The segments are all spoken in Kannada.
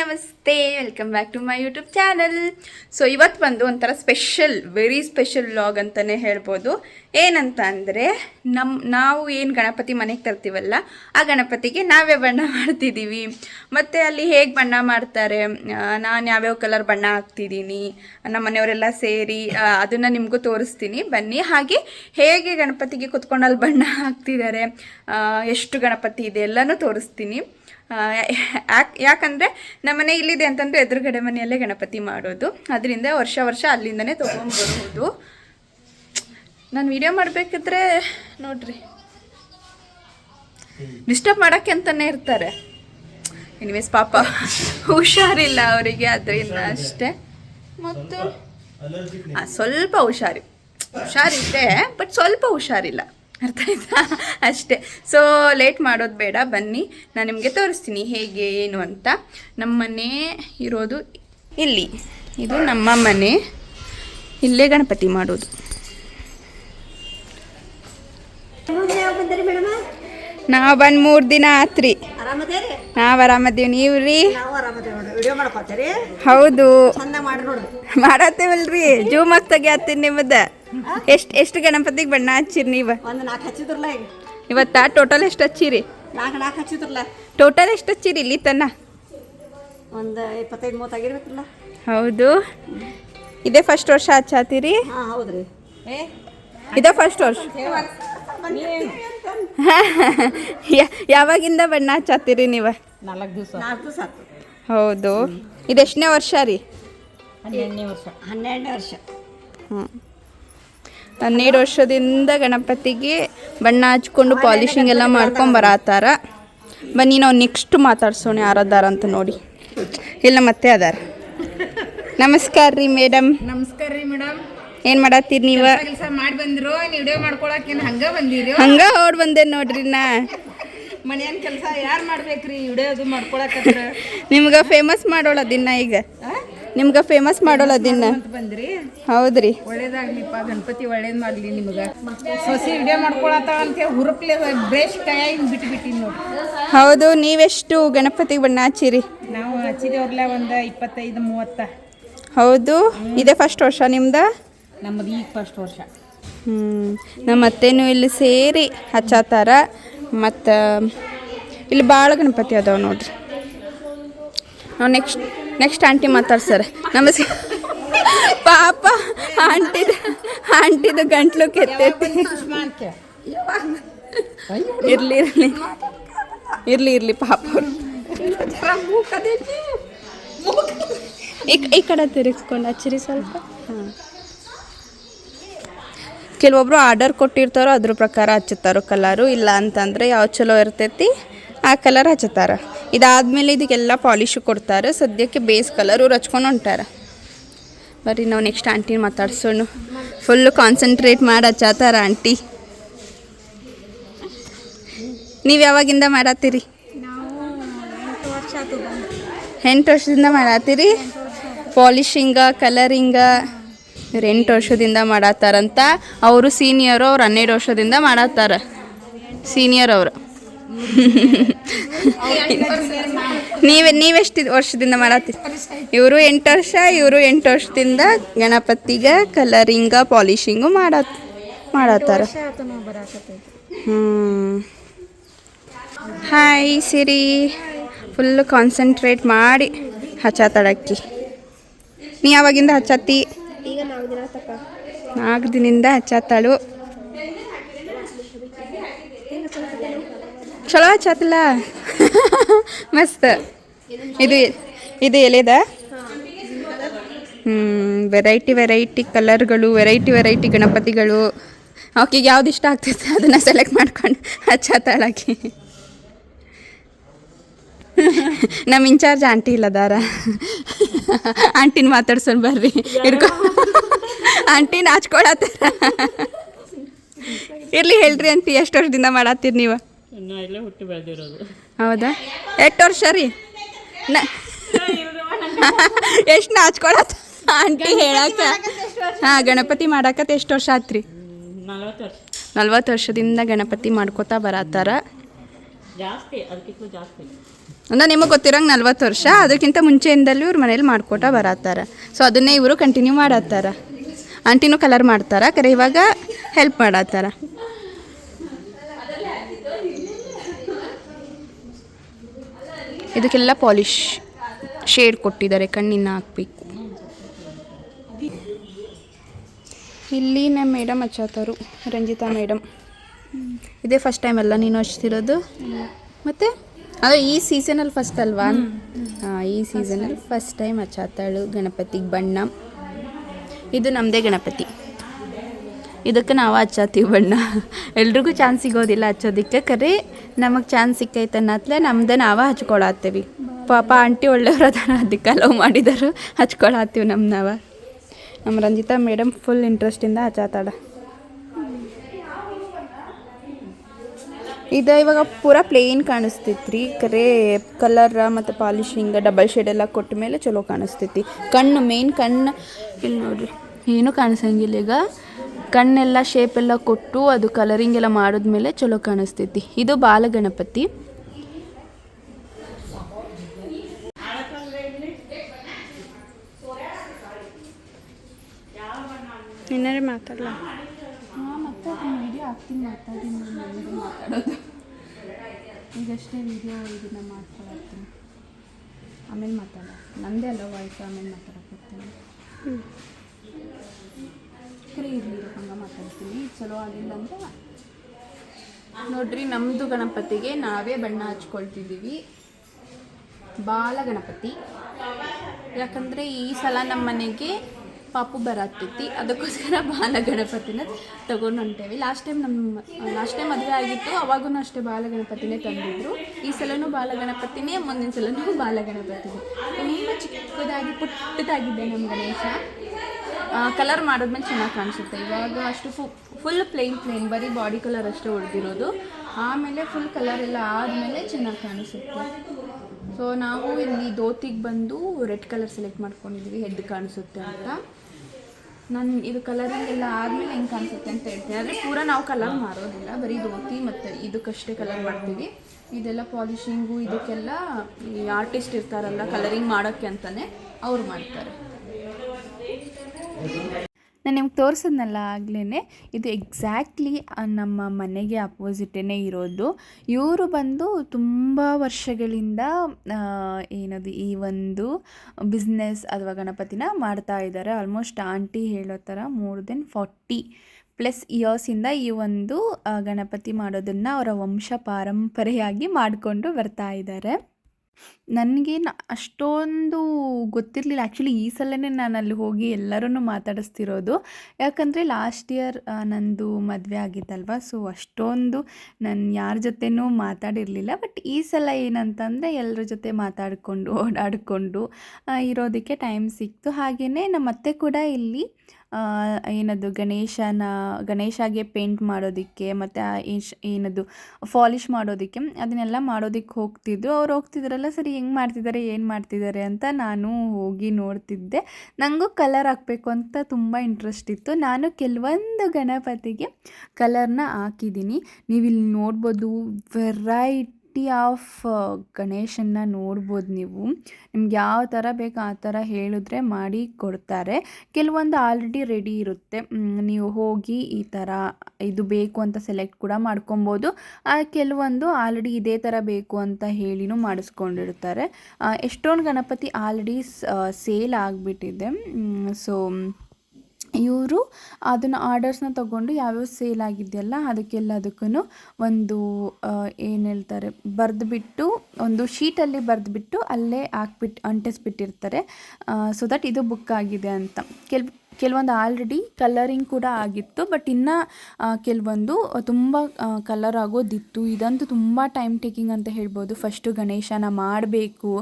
ನಮಸ್ತೆ welcome back to my YouTube channel so ಇವತ್ತು ಬಂದು ಒಂಥರ ಸ್ಪೆಷಲ್ ವೆರಿ ಸ್ಪೆಷಲ್ ವ್ಲಾಗ್ ಅಂತಲೇ ಹೇಳ್ಬೋದು. ಏನಂತ ಅಂದರೆ ನಮ್ಮ ನಾವು ಏನು ಗಣಪತಿ ಮನೆಗೆ ತರ್ತೀವಲ್ಲ, ಆ ಗಣಪತಿಗೆ ನಾವೇ ಬಣ್ಣ ಮಾಡ್ತಿದ್ದೀವಿ ಮತ್ತು ಅಲ್ಲಿ ಹೇಗೆ ಬಣ್ಣ ಮಾಡ್ತಾರೆ ನಾನು ಯಾವ್ಯಾವ ಕಲರ್ ಬಣ್ಣ ಹಾಕ್ತಿದ್ದೀನಿ ನಮ್ಮ ಮನೆಯವರೆಲ್ಲ ಸೇರಿ ಅದನ್ನು ನಿಮಗೂ ತೋರಿಸ್ತೀನಿ. ಬನ್ನಿ, ಹಾಗೆ ಹೇಗೆ ಗಣಪತಿಗೆ ಕುತ್ಕೊಂಡು ಅಲ್ಲಿ ಬಣ್ಣ ಹಾಕ್ತಿದ್ದಾರೆ ಎಷ್ಟು ಗಣಪತಿ ಇದೆ ಎಲ್ಲನೂ ತೋರಿಸ್ತೀನಿ. ಯಾಕೆ ಯಾಕಂದರೆ ನಮ್ಮನೆ ಇಲ್ಲಿದೆ ಅಂತಂದರೆ ಎದುರುಗಡೆ ಮನೆಯಲ್ಲೇ ಗಣಪತಿ ಮಾಡೋದು. ಅದರಿಂದ ವರ್ಷ ವರ್ಷ ಅಲ್ಲಿಂದನೇ ತೊಗೊಂಡ್ಬರ್ಬೋದು. ನಾನು ವಿಡಿಯೋ ಮಾಡಬೇಕಿದ್ರೆ ನೋಡ್ರಿ. ಡಿಸ್ಟರ್ಬ್ ಮಾಡೋಕ್ಕೆ ಅಂತಲೇ ಇರ್ತಾರೆ. ಎನಿವೇಸ್ ಪಾಪ ಹುಷಾರಿಲ್ಲ ಅವರಿಗೆ ಅದರಿಂದ ಅಷ್ಟೇ. ಮತ್ತು ಸ್ವಲ್ಪ ಹುಷಾರಿ. ಹುಷಾರಿದೆ ಬಟ್ ಸ್ವಲ್ಪ ಹುಷಾರಿಲ್ಲ. ಅರ್ಥ ಆಯ್ತಾ ಅಷ್ಟೇ. ಸೊ ಲೇಟ್ ಮಾಡೋದು ಬೇಡ ಬನ್ನಿ. ನಾನು ನಿಮಗೆ ತೋರಿಸ್ತೀನಿ ಹೇಗೆ ಏನು ಅಂತ. ನಮ್ಮ ಮನೆ ಇರೋದು ಇಲ್ಲಿ. ಇದು ನಮ್ಮ ಮನೆ. ಇಲ್ಲೇ ಗಣಪತಿ ಮಾಡೋದು. ನಾವು ಬಂದು ಮೂರು ದಿನ ಆತ್ರಿ. ನಾವ್ ನಾವು ನೀವ್ ರೀ? ಆರಾಮದೇವಿ ಹೌದು ಮಾಡತ್ತೇವಲ್ರಿ? ಜೂಮ್ ಆಗಿ ತೆಗಿಯತ್ತೀನಿ ನಿಮ್ಮದ ಎಷ್ಟು ಎಷ್ಟು ಗಣಪತಿಗೆ ಬಣ್ಣ ಹಚ್ಚಿರಿ ನೀವು? ಒಂದು ನಾಲ್ಕು ಹಚ್ಚಿದ್ರಲ್ಲ ಈಗ. ಇವತ್ತ? ಟೋಟಲ್ ಎಷ್ಟು ಹಚ್ಚಿರಿ? ನಾಲ್ಕು ನಾಲ್ಕು ಹಚ್ಚಿದ್ರಲ್ಲ. ಟೋಟಲ್ ಎಷ್ಟು ಹಚ್ಚಿರಿ ಇಲ್ಲಿ ತನ್ನ ಒಂದು ಇಪ್ಪತ್ತೈದು ಮೂವತ್ತು ಆಗಿರ್ಬೇಕಲ್ಲ. ಹೌದು. ಇದೇ ಫಸ್ಟ್ ವರ್ಷ ಹಚ್ಚಾತೀರಿ? ಹಾಂ ಹೌದ್ರಿ. ಏ ಇದೇ ಫಸ್ಟ್ ವರ್ಷ? ಯಾವಾಗಿಂದ ಬಣ್ಣ ಹಚ್ಚಾತೀರಿ ನೀವು? ನಾಲ್ಕು ದಿವಸ. ನಾಲ್ಕು ದಿವಸ ಹೌದು. ಇದೆಷ್ಟನೇ ವರ್ಷ ರೀ? ಹನ್ನೆರಡನೇ ವರ್ಷ. ಹನ್ನೆರಡನೇ ವರ್ಷ. ಹ್ಞೂ ಹನ್ನೆರಡು ವರ್ಷದಿಂದ ಗಣಪತಿಗೆ ಬಣ್ಣ ಹಚ್ಕೊಂಡು ಪಾಲಿಶಿಂಗ್ ಎಲ್ಲ ಮಾಡ್ಕೊಂಡು ಬರತ್ತಾರ ಬನ್ನಿ ನಾವು ನೆಕ್ಸ್ಟ್ ಮಾತಾಡ್ಸೋಣ ಯಾರದಾರ ಅಂತ ನೋಡಿ. ಇಲ್ಲ ಮತ್ತೆ ಅದಾರ. ನಮಸ್ಕಾರ ರೀ ಮೇಡಮ್ ನಮಸ್ಕಾರ ರೀ ಮೇಡಮ್ ಏನು ಮಾಡತ್ತೀರಿ ನೀವು? ಕೆಲಸ ಮಾಡಿ ಬಂದ್ರು ವಿಡಿಯೋ ಹಂಗ ಬಂದಿರಿ? ಹಂಗ ಓಡ್ ಬಂದೆ ನೋಡ್ರಿ ನಾ. ಮನೆಯನ್ ಕೆಲಸ ಯಾರ್ ಮಾಡ್ಬೇಕ್ರಿ ವಿಡಿಯೋ ಅದು ಮಾಡ್ಕೊಳಕತ್ರ ನಿಮ್ಗೆ ಫೇಮಸ್ ಮಾಡೋಳ ದಿನ ಈಗ. ನಿಮ್ಗೆ ಫೇಮಸ್ ಮಾಡೋಲ್ಲ ಅದನ್ನ ಬಂದ್ರಿ? ಹೌದ್ರಿ. ಒಳ್ಳೇದಾಗ್ಲಿಪ್ಪ ಗಣಪತಿ ಒಳ್ಳೇದ್ ಮಾಡ್ಲಿ ನಿಮ್ಗ. ಸೊಸಿ ವಿಡಿಯೋ ಮಾಡ್ಕೊಳತ್ತಾಳ ಹುರುಪ್ಲೆ ಬ್ರೇಷ್ ಕೈಯಾಗಿ ಬಿಟ್ಟು ಬಿಟ್ಟಿನಿ ನೋಡ್ರಿ ಹೌದು ನೀವೆಷ್ಟು ಗಣಪತಿಗೆ ಬಣ್ಣ ಹಚ್ಚಿರಿ? ನಾವು ಹಚ್ಚಿದೇವ್ರಲ್ಲ ಒಂದು ಇಪ್ಪತ್ತೈದು ಮೂವತ್ತ. ಹೌದು ಇದೇ ಫಸ್ಟ್ ವರ್ಷ ನಿಮ್ದ? ನಮ್ಮದು ಈಗ ಫಸ್ಟ್ ವರ್ಷ. ಹ್ಞೂ ನಮ್ಮ ಅತ್ತೆನೂ ಇಲ್ಲಿ ಸೇರಿ ಹಚ್ಚಾತಾರ. ಮತ್ತು ಇಲ್ಲಿ ಭಾಳ ಗಣಪತಿ ಅದಾವ ನೋಡ್ರಿ. ನಾವು ನೆಕ್ಸ್ಟ್ ನೆಕ್ಸ್ಟ್ ಆಂಟಿ ಮಾತಾಡ್ಸಾರ ನಮಸ್ಕಾರ ಪಾಪ ಆಂಟಿದ ಆಂಟಿದು ಗಂಟ್ಲು ಕೆತ್ತೈತಿ ಇರ್ಲಿ ಇರ್ಲಿ. ಇರ್ಲಿ ಇರ್ಲಿ ಪಾಪ ಈ ಕಡೆ ತಿರುಗಿಸ್ಕೊಂಡು ಹಚ್ಚಿರಿ ಸ್ವಲ್ಪ. ಕೆಲವೊಬ್ರು ಆರ್ಡರ್ ಕೊಟ್ಟಿರ್ತಾರೋ ಅದ್ರ ಪ್ರಕಾರ ಹಚ್ಚುತ್ತಾರೋ ಕಲರು, ಇಲ್ಲ ಅಂತಂದರೆ ಯಾವ ಚಲೋ ಇರ್ತೈತಿ ಆ ಕಲರ್ ಹಚ್ಚುತ್ತಾರ. ಇದಾದ್ಮೇಲೆ ಇದಕ್ಕೆಲ್ಲ ಪಾಲಿಶು ಕೊಡ್ತಾರೆ. ಸದ್ಯಕ್ಕೆ ಬೇಸ್ ಕಲರ್ ಹಚ್ಕೊಂಡು ಹೊಂಟಾರ. ಬರ್ರಿ ನಾವು ನೆಕ್ಸ್ಟ್ ಆಂಟಿನ ಮಾತಾಡ್ಸೋಣ. ಫುಲ್ಲು ಕಾನ್ಸಂಟ್ರೇಟ್ ಮಾಡಿ ಹಚ್ಚಾತಾರ ಆಂಟಿ? ನೀವು ಯಾವಾಗಿಂದ ಮಾಡತ್ತೀರಿ? ಎಂಟು ವರ್ಷದಿಂದ ಮಾಡತ್ತೀರಿ? ಪಾಲಿಶಿಂಗ, ಕಲರಿಂಗ ಇವ್ರು ಎಂಟು ವರ್ಷದಿಂದ ಮಾಡತ್ತಾರಂತ. ಅವರು ಸೀನಿಯರು ಅವ್ರು ಹನ್ನೆರಡು ವರ್ಷದಿಂದ ಮಾಡತ್ತಾರ. ಸೀನಿಯರ್ ಅವರು. ನೀವೇ ನೀವೆಷ್ಟು ವರ್ಷದಿಂದ ಮಾಡತ್ತೀರಿ? ಇವರು ಎಂಟು ವರ್ಷ, ಇವರು ಎಂಟು ವರ್ಷದಿಂದ ಗಣಪತಿಗೆ, ಕಲರಿಂಗ, ಪಾಲಿಶಿಂಗು ಮಾಡತ್, ಮಾಡತ್ತಾರ. ಹಾಯ್ ಸಿರಿ ಫುಲ್ ಕಾನ್ಸಂಟ್ರೇಟ್ ಮಾಡಿ ಹಚ್ಚಾತಾಡಕ್ಕಿ ನೀ ಯಾವಾಗಿಂದ ಹಚ್ಚತ್ತಿ? ನಾಲ್ಕು ದಿನದಿಂದ ಹಚ್ಚಾತಾಳು ಚಲೋ ಹಚ್ಚತ್ತಲ್ಲ ಮಸ್ತ್. ಇದು ಇದು ಎಲೆದ? ಹ್ಞೂ ವೆರೈಟಿ ವೆರೈಟಿ ಕಲರ್ಗಳು ವೆರೈಟಿ ವೆರೈಟಿ ಗಣಪತಿಗಳು. ಆಕೆಗೆ ಯಾವ್ದು ಇಷ್ಟ ಆಗ್ತೈತೆ ಅದನ್ನು ಸೆಲೆಕ್ಟ್ ಮಾಡ್ಕೊಂಡು ಹಚ್ಚಾತಾಳಾಕಿ ನಮ್ಮ ಇನ್ಚಾರ್ಜ್ ಆಂಟಿ ಇಲ್ಲದಾರ ಆಂಟಿನ ಮಾತಾಡ್ಸೋಣ ಬರ್ರಿ ಇರ್ಕೊ ಆಂಟಿನ ಹಚ್ಕೊಳತ್ತಾರ. ಇರ್ಲಿ ಹೇಳ್ರಿ ಆಂಟಿ, ಎಷ್ಟು ವರ್ಷದಿಂದ ಮಾಡತ್ತೀರಿ ನೀವು? ಹೌದಾ? ಎಷ್ಟು ವರ್ಷ ರೀ? ಎಷ್ಟು ನಾಚ್ಕೊಳತ್ತ? ಆಂಟಿ ಹೇಳಕ್ಕ. ಹಾಂ ಗಣಪತಿ ಮಾಡಾಕತ್ತ ಎಷ್ಟು ವರ್ಷ ಆತ್ರಿ? ನಲ್ವತ್ತು ವರ್ಷದಿಂದ ಗಣಪತಿ ಮಾಡ್ಕೋತಾ ಬರತ್ತಾರ. ಜಾಸ್ತಿ ಅದಕ್ಕಿಂತ ಜಾಸ್ತಿ. ಅಂದ್ರೆ ನಿಮಗೆ ಗೊತ್ತಿರಂಗೆ ನಲ್ವತ್ತು ವರ್ಷ ಅದಕ್ಕಿಂತ ಮುಂಚೆಯಿಂದಲೂ ಇವ್ರ ಮನೇಲಿ ಮಾಡ್ಕೊತಾ ಬರತ್ತಾರ. ಸೊ ಅದನ್ನೇ ಇವರು ಕಂಟಿನ್ಯೂ ಮಾಡತ್ತಾರ. ಆಂಟಿನೂ ಕಲರ್ ಮಾಡ್ತಾರ ಕರೆ ಇವಾಗ ಹೆಲ್ಪ್ ಮಾಡತ್ತಾರ. ಇದಕ್ಕೆಲ್ಲ ಪಾಲಿಶ್ ಶೇಡ್ ಕೊಟ್ಟಿದ್ದಾರೆ ಕಣ್ಣಿನ ಹಾಕ್ಬೇಕು. ಇಲ್ಲಿ ನಮ್ಮ ಮೇಡಮ್ ಹಚ್ಚಾತಾರು ರಂಜಿತಾ ಮೇಡಮ್. ಇದೇ ಫಸ್ಟ್ ಟೈಮ್ ಅಲ್ಲ ನೀನು ಹಚ್ತಿರೋದು? ಮತ್ತೆ? ಅದು ಈ ಸೀಸನಲ್ಲಿ ಫಸ್ಟ್ ಅಲ್ವಾ? ಹಾಂ ಈ ಸೀಸನಲ್ಲಿ ಫಸ್ಟ್ ಟೈಮ್ ಹಚ್ಚಾತಾಳು ಗಣಪತಿಗೆ ಬಣ್ಣ. ಇದು ನಮ್ಮದೇ ಗಣಪತಿ. ಇದಕ್ಕೆ ನಾವು ಹಚ್ಚಾತೀವಿ ಬಣ್ಣ. ಎಲ್ರಿಗೂ ಚಾನ್ಸ್ ಸಿಗೋದಿಲ್ಲ ಹಚ್ಚೋದಿಕ್ಕೆ ಕರೆ, ನಮಗೆ ಚಾನ್ಸ್ ಸಿಕ್ಕೈತೆ ಅನ್ನತ್ಲೆ ನಮ್ದು ನಾವೇ ಹಚ್ಕೊಳತ್ತೀವಿ. ಪಾಪ ಆಂಟಿ ಒಳ್ಳೆಯವ್ರು ಅದಕ್ಕೆ ಲವ್ ಮಾಡಿದರು, ಹಚ್ಕೊಳತ್ತೀವಿ ನಮ್ಮ ನಾವ. ನಮ್ಮ ರಂಜಿತಾ ಮೇಡಮ್ ಫುಲ್ ಇಂಟ್ರೆಸ್ಟಿಂದ ಹಚ್ಚಾತಾಡ ಇದು ಇವಾಗ ಪೂರ ಪ್ಲೇನ್ ಕಾಣಿಸ್ತೈತ್ರಿ. ಕರೆ ಕಲರ್ ಮತ್ತು ಪಾಲಿಶಿಂಗ್ ಡಬಲ್ ಶೇಡ್ ಎಲ್ಲ ಕೊಟ್ಟ ಮೇಲೆ ಚಲೋ ಕಾಣಿಸ್ತೈತಿ ಕಣ್ಣು ಮೇನ್ ಕಣ್ಣು, ಇಲ್ಲಿ ನೋಡ್ರಿ. ಏನೂ ಕಾಣಿಸಂಗಿಲ್ಲ ಈಗ. ಕಣ್ಣೆಲ್ಲ ಶೇಪ್ ಎಲ್ಲ ಕೊಟ್ಟು ಅದು ಕಲರಿಂಗ್ ಎಲ್ಲ ಮಾಡಿದ್ಮೇಲೆ ಚಲೋ ಕಾಣಿಸ್ತೈತಿ. ಇದು ಬಾಲಗಣಪತಿ. ಮಾತಾಡಲ್ಲ ಈಗಷ್ಟೇ ವಿಡಿಯೋ ಇದನ್ನ ಮಾಡ್ಕೊಳತ್ತೀನಿ ಆಮೇಲೆ ಮಾತಾಡ ನಂದೇ ಅಲ್ಲ ವಾಯ್ಸ್ ಆಮೇಲೆ ಮಾತಾಡಕತ್ತೀನಿ ಕರೆ ಇರಲಿ ಹಂಗೆ ಮಾತಾಡ್ತೀನಿ. ಚಲೋ ಆಗಿಲ್ಲ ಅಂತ ನೋಡ್ರಿ ನಮ್ಮದು ಗಣಪತಿಗೆ ನಾವೇ ಬಣ್ಣ ಹಚ್ಕೊಳ್ತಿದ್ದೀವಿ. ಬಾಲ ಗಣಪತಿ. ಯಾಕಂದರೆ ಈ ಸಲ ನಮ್ಮ ಮನೆಗೆ ಪಾಪು ಬರತ್ತೈತಿ ಅದಕ್ಕೋಸ್ಕರ ಬಾಲ ಗಣಪತಿನ ತಗೊಂಡು ಹೊಂಟೇವಿ. ಲಾಸ್ಟ್ ಟೈಮ್ ನಮ್ಮ ಲಾಸ್ಟ್ ಟೈಮ್ ಮದುವೆ ಆಗಿತ್ತು ಅವಾಗೂ ಅಷ್ಟೇ ಬಾಲ ಗಣಪತಿನೇ ತಂದಿದ್ರು. ಈ ಸಲನೂ ಬಾಲ ಗಣಪತಿನೇ, ಮುಂದಿನ ಸಲನೂ ಬಾಲ ಗಣಪತಿನೇ. ತುಂಬ ಚಿಕ್ಕದಾಗಿ, ಪುಟ್ಟದಾಗಿದೆ ನಮ್ಮ ಗಣೇಶ. ಕಲರ್ ಮಾಡಿದ್ಮೇಲೆ ಚೆನ್ನಾಗಿ ಕಾಣಿಸುತ್ತೆ. ಇವಾಗ ಅಷ್ಟು ಫು ಫುಲ್ ಪ್ಲೇನ್ ಪ್ಲೇನ್ ಬರೀ ಬಾಡಿ ಕಲರ್ ಅಷ್ಟೇ ಉಳಿದಿರೋದು. ಆಮೇಲೆ ಫುಲ್ ಕಲರ್ ಎಲ್ಲ ಆದಮೇಲೆ ಚೆನ್ನಾಗಿ ಕಾಣಿಸುತ್ತೆ. ಸೊ ನಾವು ಇಲ್ಲಿ ಧೋತಿಗೆ ಬಂದು ರೆಡ್ ಕಲರ್ ಸೆಲೆಕ್ಟ್ ಮಾಡ್ಕೊಂಡಿದ್ವಿ ಹೆಡ್ ಕಾಣಿಸುತ್ತೆ ಅಂತ. ನಾನು, ಇದು ಕಲರಿಂಗ್ ಎಲ್ಲ ಆದಮೇಲೆ ಹೆಂಗೆ ಕಾಣಿಸುತ್ತೆ ಅಂತ ಹೇಳ್ತೀನಿ. ಆದರೆ ಪೂರ ನಾವು ಕಲರ್ ಮಾಡೋದಿಲ್ಲ ಬರೀ ಧೋತಿ ಮತ್ತು ಇದಕ್ಕಷ್ಟೇ ಕಲರ್ ಮಾಡ್ತೀವಿ. ಇದೆಲ್ಲ ಪಾಲಿಶಿಂಗು ಇದಕ್ಕೆಲ್ಲ ಈ ಆರ್ಟಿಸ್ಟ್ ಇರ್ತಾರಲ್ಲ ಕಲರಿಂಗ್ ಮಾಡೋಕ್ಕೆ ಅಂತಲೇ ಅವ್ರು ಮಾಡ್ತಾರೆ. ನಾನು ನಿಮ್ಗೆ ತೋರಿಸಿದ್ನಲ್ಲ ಆಗ್ಲೇ ಇದು ಎಕ್ಸಾಕ್ಟ್ಲಿ ನಮ್ಮ ಮನೆಗೆ ಅಪೋಸಿಟೇ ಇರೋದು. ಇವರು ಬಂದು ತುಂಬ ವರ್ಷಗಳಿಂದ ಏನದು ಈ ಒಂದು ಬಿಸ್ನೆಸ್ ಅಥವಾ ಗಣಪತಿನ ಮಾಡ್ತಾ ಇದ್ದಾರೆ. ಆಲ್ಮೋಸ್ಟ್ ಆಂಟಿ ಹೇಳೋ ಥರ ಮೋರ್ ದೆನ್ ಫಾರ್ಟಿ ಪ್ಲಸ್ ಇಯರ್ಸಿಂದ ಈ ಒಂದು ಗಣಪತಿ ಮಾಡೋದನ್ನು ಅವರ ವಂಶ ಪಾರಂಪರೆಯಾಗಿ ಮಾಡಿಕೊಂಡು ಬರ್ತಾ ಇದ್ದಾರೆ. ನನಗೆ ಅಷ್ಟೊಂದು ಗೊತ್ತಿರಲಿಲ್ಲ. ಆ್ಯಕ್ಚುಲಿ ಈ ಸಲನೇ ನಾನು ಅಲ್ಲಿ ಹೋಗಿ ಎಲ್ಲರೂ ಮಾತಾಡಿಸ್ತಿರೋದು. ಯಾಕಂದರೆ ಲಾಸ್ಟ್ ಇಯರ್ ನಂದು ಮದುವೆ ಆಗಿದ್ದಲ್ವ ಸೊ ಅಷ್ಟೊಂದು ನಾನು ಯಾರ ಜೊತೆನೂ ಮಾತಾಡಿರಲಿಲ್ಲ. ಬಟ್ ಈ ಸಲ ಏನಂತಂದರೆ ಎಲ್ಲರ ಜೊತೆ ಮಾತಾಡಿಕೊಂಡು, ಓಡಾಡಿಕೊಂಡು ಇರೋದಕ್ಕೆ ಟೈಮ್ ಸಿಕ್ತು. ಹಾಗೆಯೇ ನಮ್ಮ ಅತ್ತೆ ಕೂಡ ಇಲ್ಲಿ ಏನದು ಗಣೇಶನ, ಗಣೇಶಗೆ ಪೇಂಟ್ ಮಾಡೋದಕ್ಕೆ ಮತ್ತು ಏನದು ಫಾಲಿಶ್ ಮಾಡೋದಕ್ಕೆ ಅದನ್ನೆಲ್ಲ ಮಾಡೋದಕ್ಕೆ ಹೋಗ್ತಿದ್ರು ಅವ್ರು ಹೋಗ್ತಿದ್ರಲ್ಲ, ಸರಿ, ಹೆಂಗೆ ಮಾಡ್ತಿದ್ದಾರೆ, ಏನು ಮಾಡ್ತಿದ್ದಾರೆ ಅಂತ ನಾನು ಹೋಗಿ ನೋಡ್ತಿದ್ದೆ. ನನಗೂ ಕಲರ್ ಹಾಕಬೇಕು ಅಂತ ತುಂಬ ಇಂಟ್ರೆಸ್ಟ್ ಇತ್ತು. ನಾನು ಕೆಲವೊಂದು ಗಣಪತಿಗೆ ಕಲರ್ನ ಹಾಕಿದ್ದೀನಿ. ನೀವು ಇಲ್ಲಿ ನೋಡ್ಬೋದು ವೆರೈಟಿ ಆಫ್ ಗಣೇಶನ್ನ ನೋಡ್ಬೋದು ನೀವು. ನಿಮ್ಗೆ ಯಾವ ಥರ ಬೇಕು ಆ ಥರ ಹೇಳಿದ್ರೆ ಮಾಡಿ ಕೊಡ್ತಾರೆ. ಕೆಲವೊಂದು ಆಲ್ರೆಡಿ ರೆಡಿ ಇರುತ್ತೆ. ನೀವು ಹೋಗಿ ಈ ಥರ ಇದು ಬೇಕು ಅಂತ ಸೆಲೆಕ್ಟ್ ಕೂಡ ಮಾಡ್ಕೊಬೋದು. ಕೆಲವೊಂದು ಆಲ್ರೆಡಿ ಇದೇ ಥರ ಬೇಕು ಅಂತ ಹೇಳಿನೂ ಮಾಡಿಸ್ಕೊಂಡಿರ್ತಾರೆ. ಎಷ್ಟೊಂದು ಗಣಪತಿ ಆಲ್ರೆಡಿ ಸೇಲ್ ಆಗಿಬಿಟ್ಟಿದೆ. ಸೊ ಇವರು ಅದನ್ನು ಆರ್ಡರ್ಸ್ನ ತಗೊಂಡು ಯಾವ್ಯಾವ ಸೇಲ್ ಆಗಿದೆಯಲ್ಲ ಅದಕ್ಕೆಲ್ಲದಕ್ಕೂ ಒಂದು ಏನು ಹೇಳ್ತಾರೆ, ಬರೆದುಬಿಟ್ಟು ಒಂದು ಶೀಟಲ್ಲಿ ಬರೆದುಬಿಟ್ಟು ಅಲ್ಲೇ ಹಾಕ್ಬಿಟ್ಟು ಅಂಟಿಸ್ಬಿಟ್ಟಿರ್ತಾರೆ. ಸೊ ದಟ್ ಇದು ಬುಕ್ ಆಗಿದೆ ಅಂತ. ಕೆಲ್ ಕೆಲವೊಂದು ಆಲ್ರೆಡಿ ಕಲರಿಂಗ್ ಕೂಡ ಆಗಿತ್ತು ಬಟ್ ಇನ್ನು ಕೆಲವೊಂದು ತುಂಬ ಕಲರ್ ಆಗೋದಿತ್ತು. ಇದಂತೂ ತುಂಬ ಟೈಮ್ ಟೇಕಿಂಗ್ ಅಂತ ಹೇಳ್ಬೋದು. ಫಸ್ಟು ಗಣೇಶನ ಮಾಡಬೇಕು.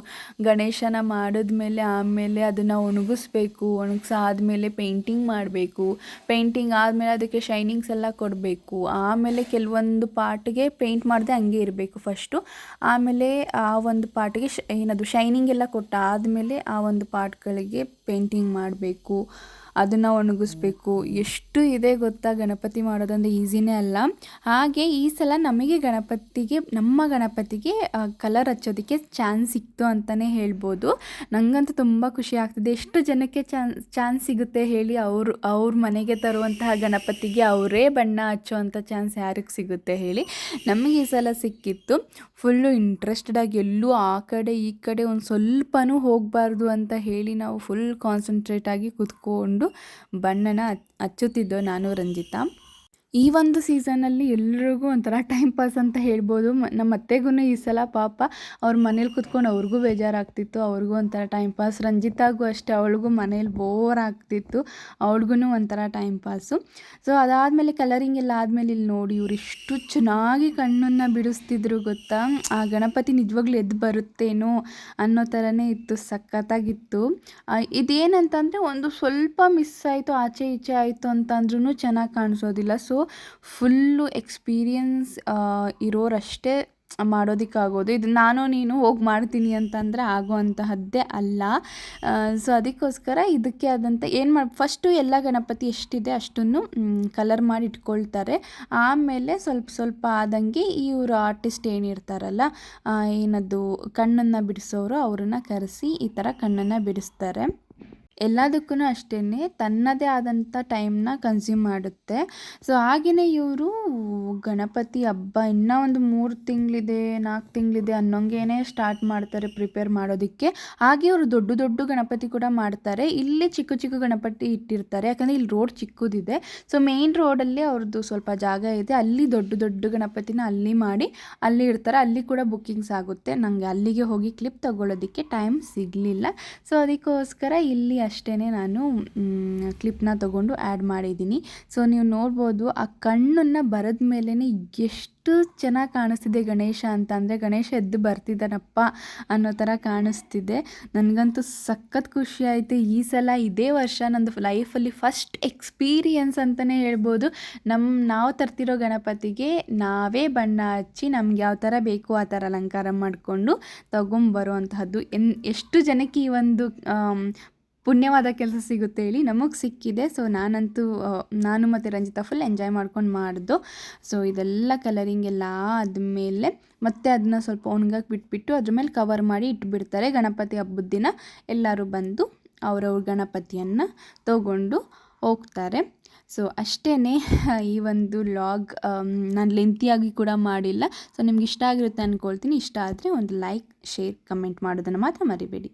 ಗಣೇಶನ ಮಾಡಿದ್ಮೇಲೆ ಆಮೇಲೆ ಅದನ್ನು ಒಣಗಿಸ್ಬೇಕು. ಒಣಗಿಸಾದ್ಮೇಲೆ ಪೇಂಟಿಂಗ್ ಮಾಡಬೇಕು. ಪೇಂಟಿಂಗ್ ಆದಮೇಲೆ ಅದಕ್ಕೆ ಶೈನಿಂಗ್ಸ್ ಎಲ್ಲ ಕೊಡಬೇಕು. ಆಮೇಲೆ ಕೆಲವೊಂದು ಪಾರ್ಟ್ಗೆ ಪೇಂಟ್ ಮಾಡದೆ ಹಂಗೆ ಇರಬೇಕು ಫಸ್ಟು ಆಮೇಲೆ ಆ ಒಂದು ಪಾರ್ಟ್ಗೆ ಶ, ಏನದು ಶೈನಿಂಗ್ ಎಲ್ಲ ಕೊಟ್ಟಾದಮೇಲೆ ಆ ಒಂದು ಪಾರ್ಟ್ಗಳಿಗೆ ಪೇಂಟಿಂಗ್ ಮಾಡಬೇಕು. ಅದನ್ನು ಒಣಗಿಸ್ಬೇಕು. ಎಷ್ಟು ಇದೆ ಗೊತ್ತಾ ಗಣಪತಿ ಮಾಡೋದಂದ್ರೆ ಈಸಿನೇ ಅಲ್ಲ. ಹಾಗೆ ಈ ಸಲ ನಮಗೆ ಗಣಪತಿಗೆ, ನಮ್ಮ ಗಣಪತಿಗೆ ಕಲರ್ ಹಚ್ಚೋದಕ್ಕೆ ಚಾನ್ಸ್ ಸಿಕ್ತು ಅಂತಲೇ ಹೇಳ್ಬೋದು. ನನಗಂತೂ ತುಂಬ ಖುಷಿ ಆಗ್ತಿದೆ. ಎಷ್ಟು ಜನಕ್ಕೆ ಚಾನ್ಸ್ ಚಾನ್ಸ್ ಸಿಗುತ್ತೆ ಹೇಳಿ ಅವರು, ಅವ್ರ ಮನೆಗೆ ತರುವಂತಹ ಗಣಪತಿಗೆ ಅವರೇ ಬಣ್ಣ ಹಚ್ಚುವಂಥ ಚಾನ್ಸ್ ಯಾರಿಗೆ ಸಿಗುತ್ತೆ ಹೇಳಿ ನಮಗೆ ಈ ಸಲ ಸಿಕ್ಕಿತ್ತು. ಫುಲ್ಲು ಇಂಟ್ರೆಸ್ಟೆಡಾಗಿ ಎಲ್ಲೂ ಆ ಕಡೆ ಈ ಕಡೆ ಒಂದು ಸ್ವಲ್ಪನೂ ಹೋಗಬಾರ್ದು ಅಂತ ಹೇಳಿ ನಾವು ಫುಲ್ ಕಾನ್ಸಂಟ್ರೇಟ್ ಆಗಿ ಕೂತ್ಕೊಂಡು ಬಣ್ಣನ ಹಚ್- ಹಚ್ಚುತ್ತಿದ್ದೋ ನಾನು ರಂಜಿತಾ. ಈ ಒಂದು ಸೀಸನಲ್ಲಿ ಎಲ್ರಿಗೂ ಒಂಥರ ಟೈಮ್ ಪಾಸ್ ಅಂತ ಹೇಳ್ಬೋದು. ನಮ್ಮ ಅತ್ತೆಗೂ ಈ ಸಲ ಪಾಪ ಅವ್ರ ಮನೇಲಿ ಕುತ್ಕೊಂಡು ಅವ್ರಿಗೂ ಬೇಜಾರಾಗ್ತಿತ್ತು. ಅವ್ರಿಗೂ ಒಂಥರ ಟೈಮ್ ಪಾಸ್ ರಂಜಿತಾಗೂ ಅಷ್ಟೇ, ಅವಳಿಗೂ ಮನೇಲಿ ಬೋರ್ ಆಗ್ತಿತ್ತು. ಅವಳಿಗೂ ಒಂಥರ ಟೈಮ್ ಪಾಸು ಸೊ ಅದಾದಮೇಲೆ ಕಲರಿಂಗ್ ಎಲ್ಲ ಆದಮೇಲೆ ಇಲ್ಲಿ ನೋಡಿ ಇವ್ರು ಇಷ್ಟು ಚೆನ್ನಾಗಿ ಕಣ್ಣನ್ನು ಬಿಡಿಸ್ತಿದ್ರು ಗೊತ್ತಾ? ಆ ಗಣಪತಿ ನಿಜವಾಗ್ಲೂ ಎದ್ದು ಬರುತ್ತೇನೋ ಅನ್ನೋ ಥರನೇ ಇತ್ತು, ಸಖತ್ತಾಗಿತ್ತು. ಇದೇನಂತಂದರೆ ಒಂದು ಸ್ವಲ್ಪ ಮಿಸ್ ಆಯಿತು, ಆಚೆ ಈಚೆ ಆಯಿತು ಅಂತಂದ್ರೂ ಚೆನ್ನಾಗಿ ಕಾಣಿಸೋದಿಲ್ಲ. ಸೊ ಫುಲ್ಲು ಎಕ್ಸ್ಪೀರಿಯನ್ಸ್ ಇರೋರಷ್ಟೇ ಮಾಡೋದಕ್ಕಾಗೋದು. ಇದು ನಾನು, ನೀನು ಹೋಗಿ ಮಾಡ್ತೀನಿ ಅಂತಂದರೆ ಆಗುವಂತಹದ್ದೇ ಅಲ್ಲ. ಸೊ ಅದಕ್ಕೋಸ್ಕರ ಇದಕ್ಕೆ ಆದಂಥ ಏನು ಮಾಡಿ ಫಸ್ಟು ಎಲ್ಲ ಗಣಪತಿ ಎಷ್ಟಿದೆ ಅಷ್ಟನ್ನು ಕಲರ್ ಮಾಡಿ ಇಟ್ಕೊಳ್ತಾರೆ. ಆಮೇಲೆ ಸ್ವಲ್ಪ ಸ್ವಲ್ಪ ಆದಂಗೆ ಇವರು ಆರ್ಟಿಸ್ಟ್ ಏನಿರ್ತಾರಲ್ಲ ಏನದು ಕಣ್ಣನ್ನು ಬಿಡಿಸೋರು ಅವ್ರನ್ನ ಕರೆಸಿ ಈ ಥರ ಕಣ್ಣನ್ನು ಬಿಡಿಸ್ತಾರೆ. ಎಲ್ಲದಕ್ಕೂ ಅಷ್ಟೇ ತನ್ನದೇ ಆದಂಥ ಟೈಮ್ನ ಕನ್ಸ್ಯೂಮ್ ಮಾಡುತ್ತೆ. ಸೊ ಹಾಗೆಯೇ ಇವರು ಗಣಪತಿ ಹಬ್ಬ ಇನ್ನೂ ಒಂದು ಮೂರು ತಿಂಗಳಿದೆ, ನಾಲ್ಕು ತಿಂಗಳಿದೆ ಅನ್ನೋಂಗೇನೆ ಸ್ಟಾರ್ಟ್ ಮಾಡ್ತಾರೆ ಪ್ರಿಪೇರ್ ಮಾಡೋದಕ್ಕೆ. ಹಾಗೆ ಇವರು ದೊಡ್ಡ ದೊಡ್ಡ ಗಣಪತಿ ಕೂಡ ಮಾಡ್ತಾರೆ. ಇಲ್ಲಿ ಚಿಕ್ಕ ಚಿಕ್ಕ ಗಣಪತಿ ಇಟ್ಟಿರ್ತಾರೆ. ಯಾಕಂದರೆ ಇಲ್ಲಿ ರೋಡ್ ಚಿಕ್ಕದಿದೆ. ಸೊ ಮೇಯ್ನ್ ರೋಡಲ್ಲಿ ಅವ್ರದ್ದು ಸ್ವಲ್ಪ ಜಾಗ ಇದೆ. ಅಲ್ಲಿ ದೊಡ್ಡ ದೊಡ್ಡ ಗಣಪತಿನ ಅಲ್ಲಿ ಮಾಡಿ ಅಲ್ಲಿ ಇಡ್ತಾರೆ. ಅಲ್ಲಿ ಕೂಡ ಬುಕ್ಕಿಂಗ್ಸ್ ಆಗುತ್ತೆ. ನನಗೆ ಅಲ್ಲಿಗೆ ಹೋಗಿ ಕ್ಲಿಪ್ ತಗೊಳ್ಳೋದಕ್ಕೆ ಟೈಮ್ ಸಿಗಲಿಲ್ಲ. ಸೊ ಅದಕ್ಕೋಸ್ಕರ ಇಲ್ಲಿ ಅಷ್ಟೇ ನಾನು ಕ್ಲಿಪ್ನ ತೊಗೊಂಡು ಆ್ಯಡ್ ಮಾಡಿದ್ದೀನಿ. ಸೊ ನೀವು ನೋಡ್ಬೋದು, ಆ ಕಣ್ಣನ್ನು ಬರೆದ ಮೇಲೇ ಎಷ್ಟು ಚೆನ್ನಾಗಿ ಕಾಣಿಸ್ತಿದೆ ಗಣೇಶ ಅಂತ. ಅಂದರೆ ಗಣೇಶ ಎದ್ದು ಬರ್ತಿದ್ದಾನಪ್ಪ ಅನ್ನೋ ಥರ ಕಾಣಿಸ್ತಿದೆ. ನನಗಂತೂ ಸಖತ್ ಖುಷಿ ಆಯಿತು. ಈ ಸಲ ಇದೇ ವರ್ಷ ನಂದು ಲೈಫಲ್ಲಿ ಫಸ್ಟ್ ಎಕ್ಸ್ಪೀರಿಯನ್ಸ್ ಅಂತಲೇ ಹೇಳ್ಬೋದು. ನಮ್ಮ ನಾವು ತರ್ತಿರೋ ಗಣಪತಿಗೆ ನಾವೇ ಬಣ್ಣ ಹಚ್ಚಿ ನಮ್ಗೆ ಯಾವ ಥರ ಬೇಕು ಆ ಥರ ಅಲಂಕಾರ ಮಾಡಿಕೊಂಡು ತಗೊಂಬರುವಂತಹದ್ದು. ಎನ್, ಎಷ್ಟು ಜನಕ್ಕೆ ಈ ಒಂದು ಪುಣ್ಯವಾದ ಕೆಲಸ ಸಿಗುತ್ತೆ ಹೇಳಿ ನಮಗೆ ಸಿಕ್ಕಿದೆ. ಸೊ ನಾನಂತೂ ನಾನು ಮತ್ತು ರಂಜಿತಾ ಫುಲ್ ಎಂಜಾಯ್ ಮಾಡ್ಕೊಂಡು ಮಾಡಿದ್ದು ಸೊ ಇದೆಲ್ಲ ಕಲರಿಂಗ್ ಎಲ್ಲ ಆದಮೇಲೆ ಮತ್ತೆ ಅದನ್ನ ಸ್ವಲ್ಪ ಒಣಗಕ್ಕೆ ಬಿಟ್ಬಿಟ್ಟು ಅದ್ರ ಮೇಲೆ ಕವರ್ ಮಾಡಿ ಇಟ್ಬಿಡ್ತಾರೆ. ಗಣಪತಿ ಹಬ್ಬದ ದಿನ ಎಲ್ಲರೂ ಬಂದು ಅವರವ್ರ ಗಣಪತಿಯನ್ನು ತಗೊಂಡು ಹೋಗ್ತಾರೆ. ಸೊ ಅಷ್ಟೇ ಈ ಒಂದು ಲಾಗ್ ನಾನು ಲೆಂತಿಯಾಗಿ ಕೂಡ ಮಾಡಿಲ್ಲ. ಸೊ ನಿಮ್ಗೆ ಇಷ್ಟ ಆಗಿರುತ್ತೆ ಅಂದ್ಕೊಳ್ತೀನಿ ಇಷ್ಟ ಆದರೆ ಒಂದು ಲೈಕ್ ಶೇರ್ ಕಮೆಂಟ್ ಮಾಡೋದನ್ನು ಮಾತ್ರ ಮರಿಬೇಡಿ.